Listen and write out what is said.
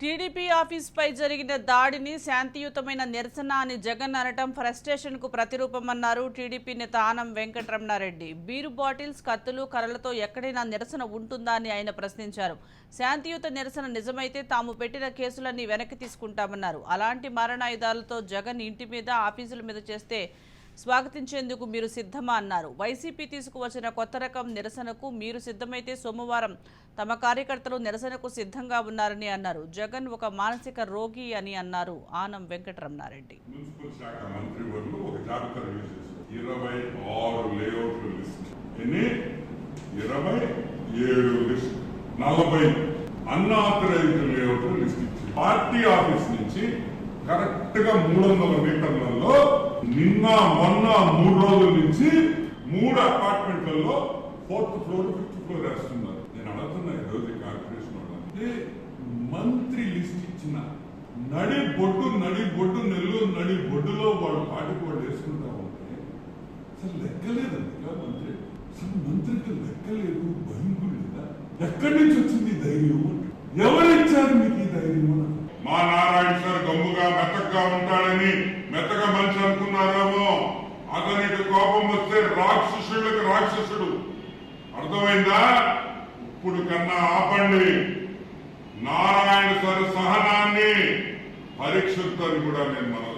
TDP ఆఫీస్పై జరిగిన దాడిని శాంతియుతమైన నిరసన అని జగన్ అనటం ఫ్రస్ట్రేషన్కు ప్రతిరూపమన్నారు టీడీపీ నేత ఆనం వెంకటరమణారెడ్డి. బీరు బాటిల్స్ కత్తులు కర్రలతో ఎక్కడైనా నిరసన ఉంటుందా అని ఆయన ప్రశ్నించారు. శాంతియుత నిరసన నిజమైతే తాము పెట్టిన కేసులన్నీ వెనక్కి తీసుకుంటామన్నారు. అలాంటి మారణాయుధాలతో జగన్ ఇంటి మీద ఆఫీసుల మీద చేస్తే స్వాగతించేందుకు మీరు సిద్ధమా అన్నారు. వైసీపీ తీసుకువచ్చిన కొత్త రకం నిరసనకు మీరు సిద్ధమైతే సోమవారం తమ కార్యకర్తలు నిరసనకు సిద్ధంగా ఉన్నారని అన్నారు. జగన్ ఒక మానసిక రోగి అని అన్నారు ఆనం వెంకటరమణారెడ్డి. మున్సిపల్ శాఖ మంత్రి పార్టీ ఆఫీస్ నుంచి కరెక్ట్గా మూడు వందల మీటర్లలో నిన్న మొన్న మూడు రోజుల నుంచి మూడు అపార్ట్మెంట్లలో ఫోర్త్ ఫ్లోర్ ఫిఫ్త్ ఫ్లోర్ వేస్తున్నారు. నేను అడుగుతున్నా ఈరోజు కార్పొరేషన్ వాళ్ళంటే మంత్రి లిస్ట్ ఇచ్చిన నడి బొడ్డు నడి బొడ్డు నెల్లూరు నడి బొడ్డులో వాళ్ళు పాటికి వాళ్ళు వేసుకుంటా ఉంటే అసలు లెక్కలేదండి ఇలా మంత్రి. అసలు మంత్రికి లెక్కలేదు భయం లేదా? ఎక్కడి మెత్తగా ఉంటాడని మెత్తగా మనిషి అనుకున్నారేమో. అతనికి కోపం వస్తే రాక్షసుడికి రాక్షసుడు. అర్థమైందా? ఇప్పుడు కన్నా ఆపండి. నారాయణ సార్ సహనాన్ని పరీక్షిస్తాను కూడా నేను మనం